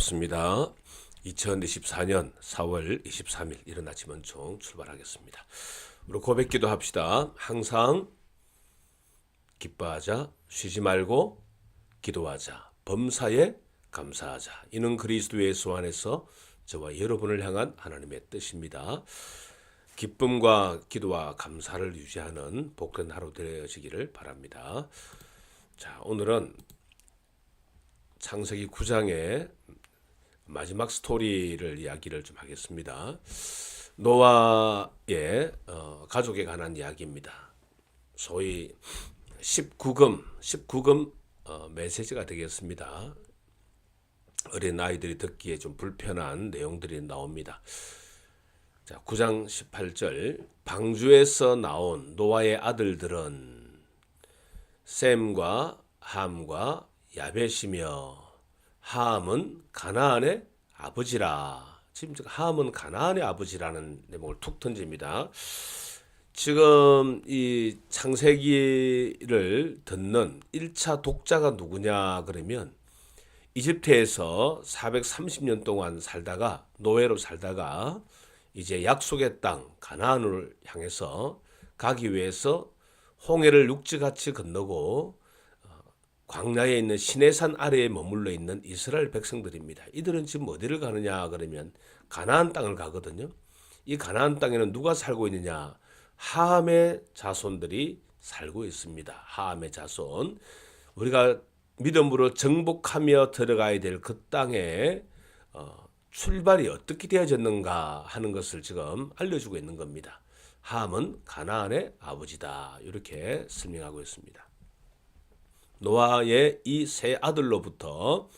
반갑습니다. 2024년 4월 23일 이른 아침 은총 출발하겠습니다. 우리 고백기도 합시다. 항상 기뻐하자, 쉬지 말고 기도하자, 범사에 감사하자. 이는 그리스도 예수 안에서 저와 여러분을 향한 하나님의 뜻입니다. 기쁨과 기도와 감사를 유지하는 복된 하루 되어지기를 바랍니다. 자, 오늘은 창세기 9장의 마지막 스토리를 이야기를 좀 하겠습니다. 노아의 어, 가족에 관한 이야기입니다. 소위 19금, 19금 어, 메시지가 되겠습니다. 어린 아이들이 듣기에 좀 불편한 내용들이 나옵니다. 자, 9장 18절 방주에서 나온 노아의 아들들은 셈과 함과 야벳이며 함은 가나안의 아버지라. 지금 함은 가나안의 아버지라는 내용을 툭 던집니다. 지금 이 창세기를 듣는 1차 독자가 누구냐 그러면 이집트에서 430년 동안 살다가 노예로 살다가 이제 약속의 땅 가나안을 향해서 가기 위해서 홍해를 육지같이 건너고 광야에 있는 시내산 아래에 머물러 있는 이스라엘 백성들입니다. 이들은 지금 어디를 가느냐 그러면 가나안 땅을 가거든요. 이 가나안 땅에는 누가 살고 있느냐? 하함의 자손들이 살고 있습니다. 하함의 자손. 우리가 믿음으로 정복하며 들어가야 될 그 땅에 어, 출발이 어떻게 되어졌는가 하는 것을 지금 알려주고 있는 겁니다. 함은 가나안의 아버지다. 이렇게 설명하고 있습니다. 노아의 이 세 아들로부터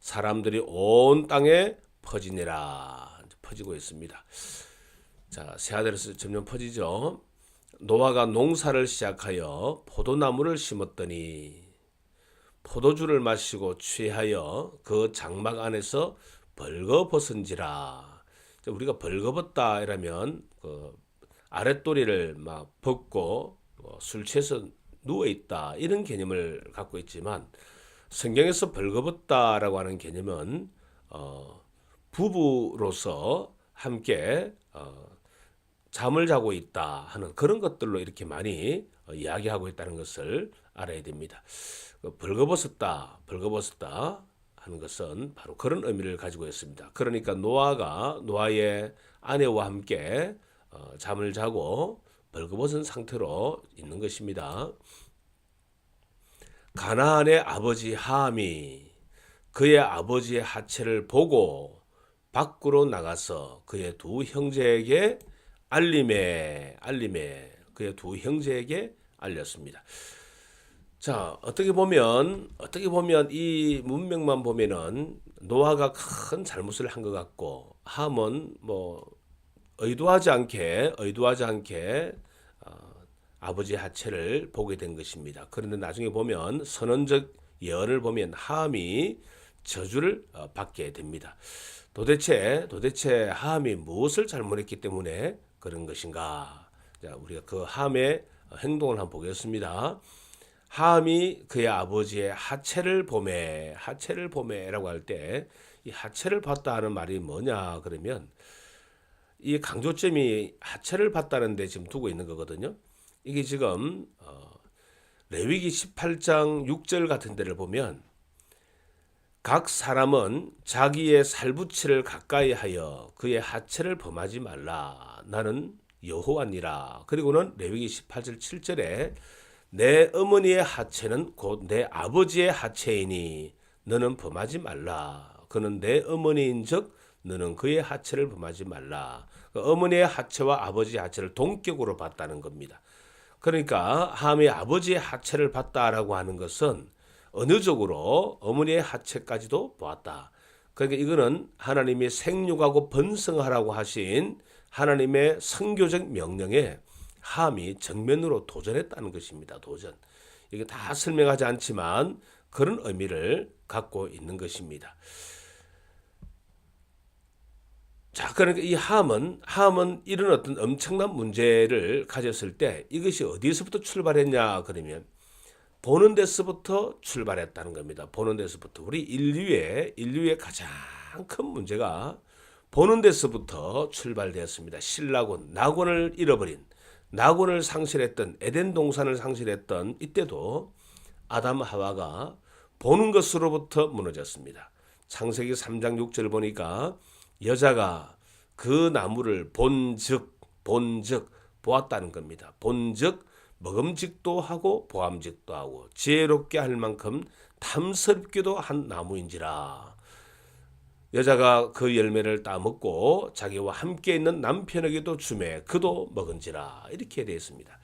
사람들이 온 땅에 퍼지니라 퍼지고 있습니다. 자, 세 아들에서 점점 퍼지죠. 노아가 농사를 시작하여 포도나무를 심었더니 포도주를 마시고 취하여 그 장막 안에서 벌거벗은지라. 우리가 벌거벗다 이라면 그 아랫도리를 막 벗고 뭐술 취해서 누워 있다 이런 개념을 갖고 있지만 성경에서 벌거벗다라고 하는 개념은 어, 부부로서 함께 어, 잠을 자고 있다 하는 그런 것들로 이렇게 많이 어, 이야기하고 있다는 것을 알아야 됩니다. 그 벌거벗었다, 벌거벗었다 하는 것은 바로 그런 의미를 가지고 있습니다. 그러니까 노아가 노아의 아내와 함께 어, 잠을 자고 벌거벗은 상태로 있는 것입니다. 가나안의 아버지 하함이 그의 아버지의 하체를 보고 밖으로 나가서 그의 두 형제에게 알림에 알림에 그의 두 형제에게 알렸습니다. 자, 어떻게 보면 어떻게 보면 이 문명만 보면은 노아가 큰 잘못을 한 것 같고 함은 뭐 의도하지 않게 의도하지 않게 어, 아버지 하체를 보게 된 것입니다. 그런데 나중에 보면 선언적 예언을 보면 함이 저주를 어, 받게 됩니다. 도대체 도대체 함이 무엇을 잘못했기 때문에 그런 것인가? 자, 우리가 그 함의 행동을 한번 보겠습니다. 함이 그의 아버지의 하체를 보매, 하체를 보매라고 할 때 이 하체를 봤다 하는 말이 뭐냐 그러면 이 강조점이 하체를 봤다는 데 지금 두고 있는 거거든요. 이게 지금 어, 레위기 18장 6절 같은 데를 보면 각 사람은 자기의 살부치를 가까이 하여 그의 하체를 범하지 말라. 나는 여호와니라. 그리고는 레위기 18절 7절에 내 어머니의 하체는 곧 내 아버지의 하체이니 너는 범하지 말라. 그는 내 어머니인 즉 너는 그의 하체를 범하지 말라. 그 어머니의 하체와 아버지의 하체를 동격으로 봤다는 겁니다. 그러니까 함이 아버지의 하체를 봤다라고 하는 것은 쪽으로 어머니의 하체까지도 보았다. 그러니까 이거는 하나님이 생육하고 번성하라고 하신 하나님의 성교적 명령에 함이 정면으로 도전했다는 것입니다. 도전. 이게 다 설명하지 않지만 그런 의미를 갖고 있는 것입니다. 자, 그러니까 이 함은 함은 이런 어떤 엄청난 문제를 가졌을 때 이것이 어디서부터 출발했냐 그러면 보는 데서부터 출발했다는 겁니다. 보는 데서부터 우리 인류의 인류의 가장 큰 문제가 보는 데서부터 출발되었습니다. 신라곤, 낙원을 잃어버린 낙원을 상실했던 에덴 동산을 상실했던 이때도 아담 하와가 보는 것으로부터 무너졌습니다. 창세기 3장 6절 보니까 여자가 그 나무를 본즉 본즉 보았다는 겁니다. 본즉 먹음직도 하고 보암직도 하고 지혜롭게 할 만큼 탐스럽기도 한 나무인지라. 여자가 그 열매를 따먹고 자기와 함께 있는 남편에게도 주매 그도 먹은지라 이렇게 되어 있습니다.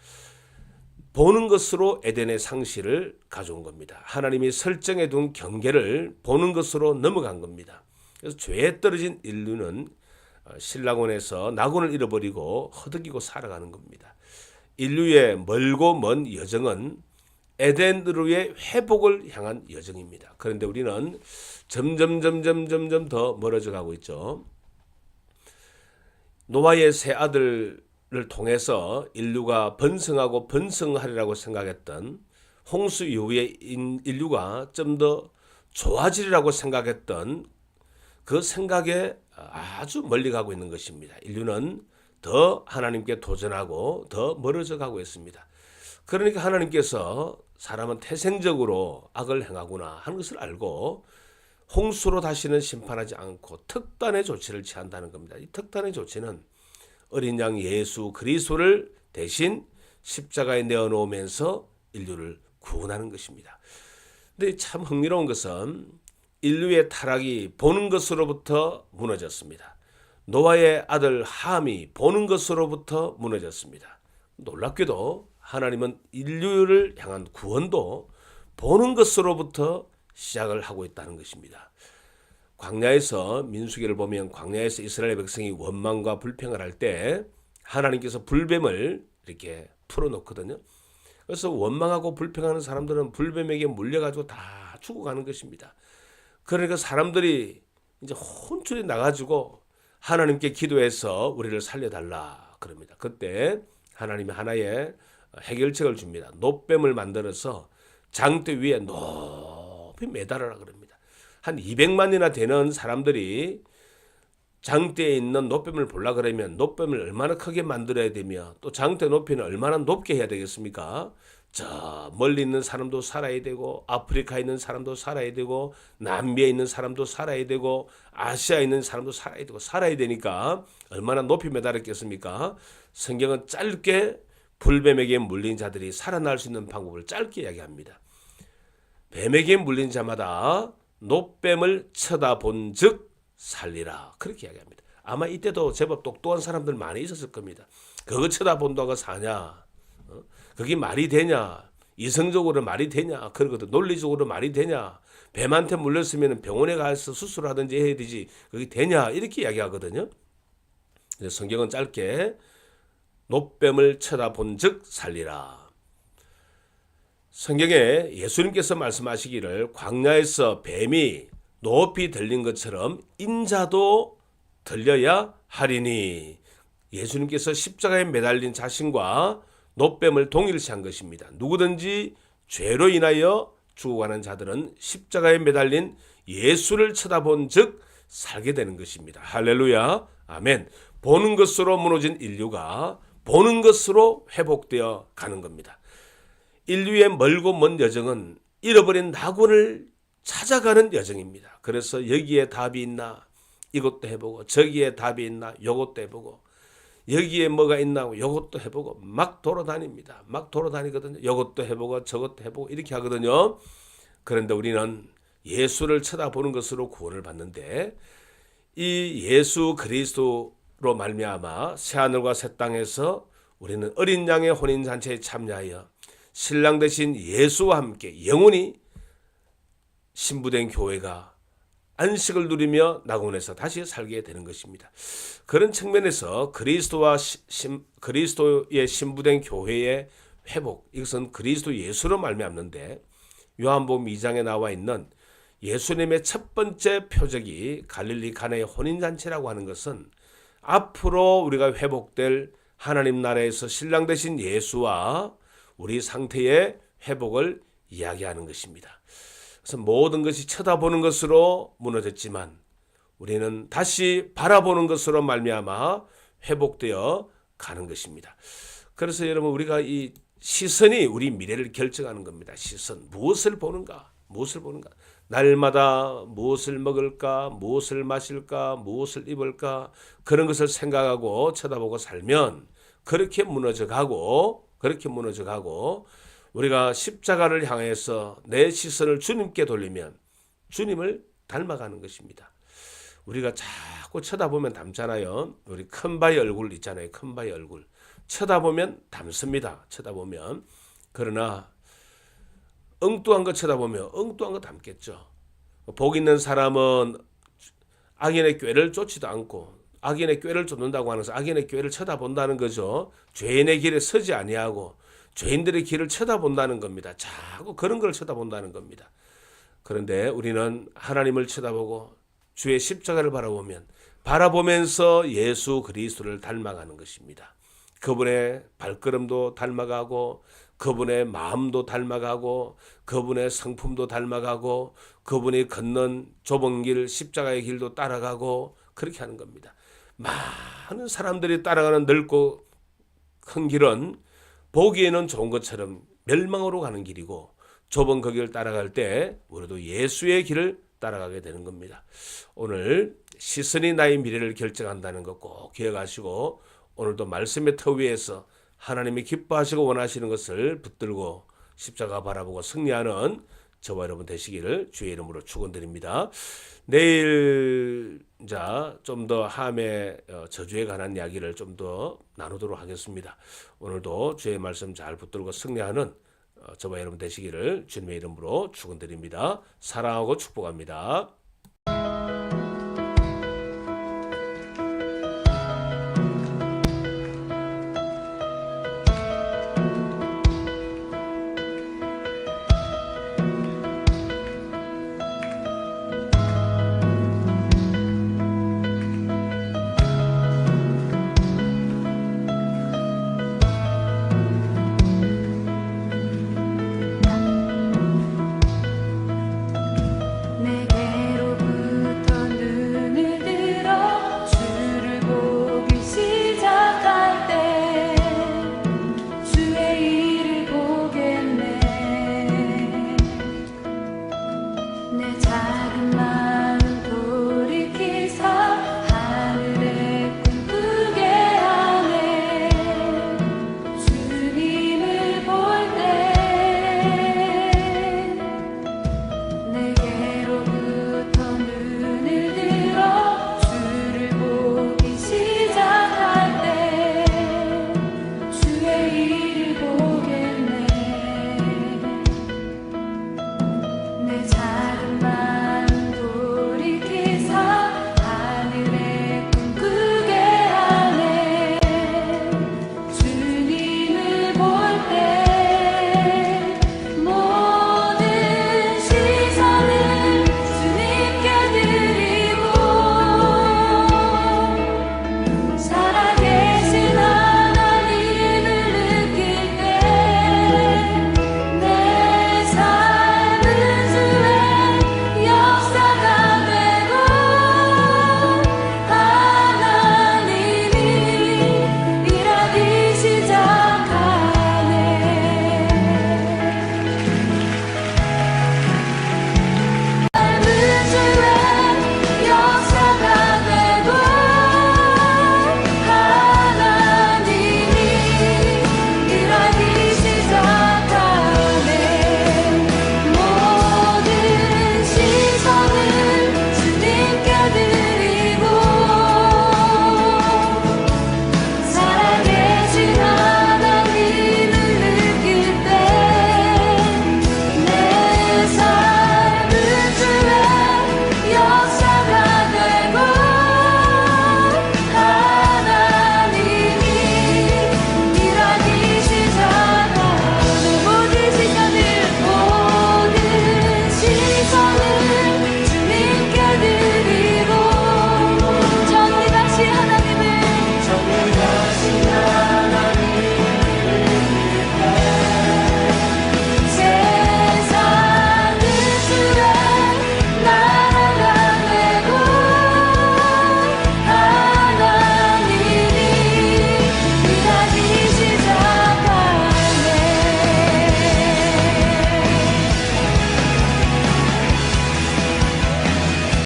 보는 것으로 에덴의 상실을 가져온 겁니다. 하나님이 설정해 둔 경계를 보는 것으로 넘어간 겁니다. 그래서 죄에 떨어진 인류는 어, 신라곤에서 낙원을 잃어버리고 허덕이고 살아가는 겁니다. 인류의 멀고 먼 여정은 에덴으로의 회복을 향한 여정입니다. 그런데 우리는 점점 점점 점점 더 멀어져 가고 있죠. 노아의 세 아들을 통해서 인류가 번성하고 번성하리라고 생각했던 홍수 이후에 인류가 좀 더 좋아지리라고 생각했던 그 생각에 아주 멀리 가고 있는 것입니다. 인류는 더 하나님께 도전하고 더 멀어져 가고 있습니다. 그러니까 하나님께서 사람은 태생적으로 악을 행하구나 하는 것을 알고 홍수로 다시는 심판하지 않고 특단의 조치를 취한다는 겁니다. 이 특단의 조치는 어린 양 예수 그리스도를 대신 십자가에 내어 놓으면서 인류를 구원하는 것입니다. 근데 참 흥미로운 것은 인류의 타락이 보는 것으로부터 무너졌습니다. 노아의 아들 함이 보는 것으로부터 무너졌습니다. 놀랍게도 하나님은 인류를 향한 구원도 보는 것으로부터 시작을 하고 있다는 것입니다. 광야에서 민수기를 보면 광야에서 이스라엘 백성이 원망과 불평을 할 때 하나님께서 불뱀을 이렇게 풀어놓거든요. 그래서 원망하고 불평하는 사람들은 불뱀에게 물려가지고 다 죽어가는 것입니다. 그러니까 사람들이 이제 혼쭐이 나가지고 하나님께 기도해서 우리를 살려달라 그럽니다. 그때 하나님이 하나의 해결책을 줍니다. 노뱀을 만들어서 장대 위에 높이 매달아라 그럽니다. 한 200만이나 되는 사람들이 장대에 있는 노뱀을 볼라 그러면 노뱀을 얼마나 크게 만들어야 되며 또 장대 높이는 얼마나 높게 해야 되겠습니까? 저 멀리 있는 사람도 살아야 되고 아프리카에 있는 사람도 살아야 되고 남미에 있는 사람도 살아야 되고 아시아에 있는 사람도 살아야 되고 살아야 되니까 얼마나 높이 매달았겠습니까? 성경은 짧게 불뱀에게 물린 자들이 살아날 수 있는 방법을 짧게 이야기합니다. 뱀에게 물린 자마다 노뱀을 쳐다본 즉 살리라. 그렇게 이야기합니다. 아마 이때도 제법 똑똑한 사람들 많이 있었을 겁니다. 그거 쳐다본다고 사냐? 어? 그게 말이 되냐? 이성적으로 말이 되냐? 그러거든. 논리적으로 말이 되냐? 뱀한테 물렸으면 병원에 가서 수술하든지 해야 되지. 그게 되냐? 이렇게 이야기하거든요. 성경은 짧게 노뱀을 쳐다본 즉 살리라. 성경에 예수님께서 말씀하시기를 광야에서 뱀이 높이 들린 것처럼 인자도 들려야 하리니 예수님께서 십자가에 매달린 자신과 노뱀을 동일시한 것입니다. 누구든지 죄로 인하여 죽어가는 자들은 십자가에 매달린 예수를 쳐다본 즉 살게 되는 것입니다. 할렐루야. 아멘. 보는 것으로 무너진 인류가 보는 것으로 회복되어 가는 겁니다. 인류의 멀고 먼 여정은 잃어버린 낙원을 찾아가는 여정입니다. 그래서 여기에 답이 있나 이것도 해보고 저기에 답이 있나 요것도 해보고 여기에 뭐가 있나 요것도 해보고 막 돌아다닙니다. 막 돌아다니거든요. 요것도 해보고 저것도 해보고 이렇게 하거든요. 그런데 우리는 예수를 쳐다보는 것으로 구원을 받는데 이 예수 그리스도로 말미암아 새 하늘과 새 땅에서 우리는 어린 양의 혼인 잔치에 참여하여 신랑 대신 예수와 함께 영원히 신부된 교회가 안식을 누리며 낙원에서 다시 살게 되는 것입니다. 그런 측면에서 그리스도와 신, 그리스도의 신부된 교회의 회복 이것은 그리스도 예수로 말미암는데 요한복음 2장에 나와 있는 예수님의 첫 번째 표적이 갈릴리 가나의 혼인 잔치라고 하는 것은 앞으로 우리가 회복될 하나님 나라에서 신랑 되신 예수와 우리 상태의 회복을 이야기하는 것입니다. 그래서 모든 것이 쳐다보는 것으로 무너졌지만 우리는 다시 바라보는 것으로 말미암아 회복되어 가는 것입니다. 그래서 여러분 우리가 이 시선이 우리 미래를 결정하는 겁니다. 시선 무엇을 보는가? 무엇을 보는가? 날마다 무엇을 먹을까? 무엇을 마실까? 무엇을 입을까? 그런 것을 생각하고 쳐다보고 살면 그렇게 무너져 가고 그렇게 무너져 가고 우리가 십자가를 향해서 내 시선을 주님께 돌리면 주님을 닮아가는 것입니다. 우리가 자꾸 쳐다보면 닮잖아요. 우리 큰 바위 얼굴 있잖아요. 큰 바위 얼굴. 쳐다보면 닮습니다. 쳐다보면. 그러나 엉뚱한 거 쳐다보면 엉뚱한 거 닮겠죠. 복 있는 사람은 악인의 꾀를 쫓지도 않고 악인의 꾀를 쫓는다고 하면서 악인의 꾀를 쳐다본다는 거죠. 죄인의 길에 서지 아니하고 죄인들의 길을 쳐다본다는 겁니다. 자꾸 그런 걸 쳐다본다는 겁니다. 그런데 우리는 하나님을 쳐다보고 주의 십자가를 바라보면 바라보면서 예수 그리스도를 닮아가는 것입니다. 그분의 발걸음도 닮아가고 그분의 마음도 닮아가고 그분의 성품도 닮아가고 그분이 걷는 좁은 길 십자가의 길도 따라가고 그렇게 하는 겁니다. 많은 사람들이 따라가는 넓고 큰 길은 보기에는 좋은 것처럼 멸망으로 가는 길이고 좁은 그 길을 따라갈 때 우리도 예수의 길을 따라가게 되는 겁니다. 오늘 시선이 나의 미래를 결정한다는 것 꼭 기억하시고 오늘도 말씀의 터 위에서 하나님이 기뻐하시고 원하시는 것을 붙들고 십자가 바라보고 승리하는 저와 여러분 되시기를 주의 이름으로 축원드립니다. 내일 자 좀 더 함의 어, 저주에 관한 이야기를 좀 더 나누도록 하겠습니다. 오늘도 주의 말씀 잘 붙들고 승리하는 어, 저와 여러분 되시기를 주님의 이름으로 축원드립니다. 사랑하고 축복합니다.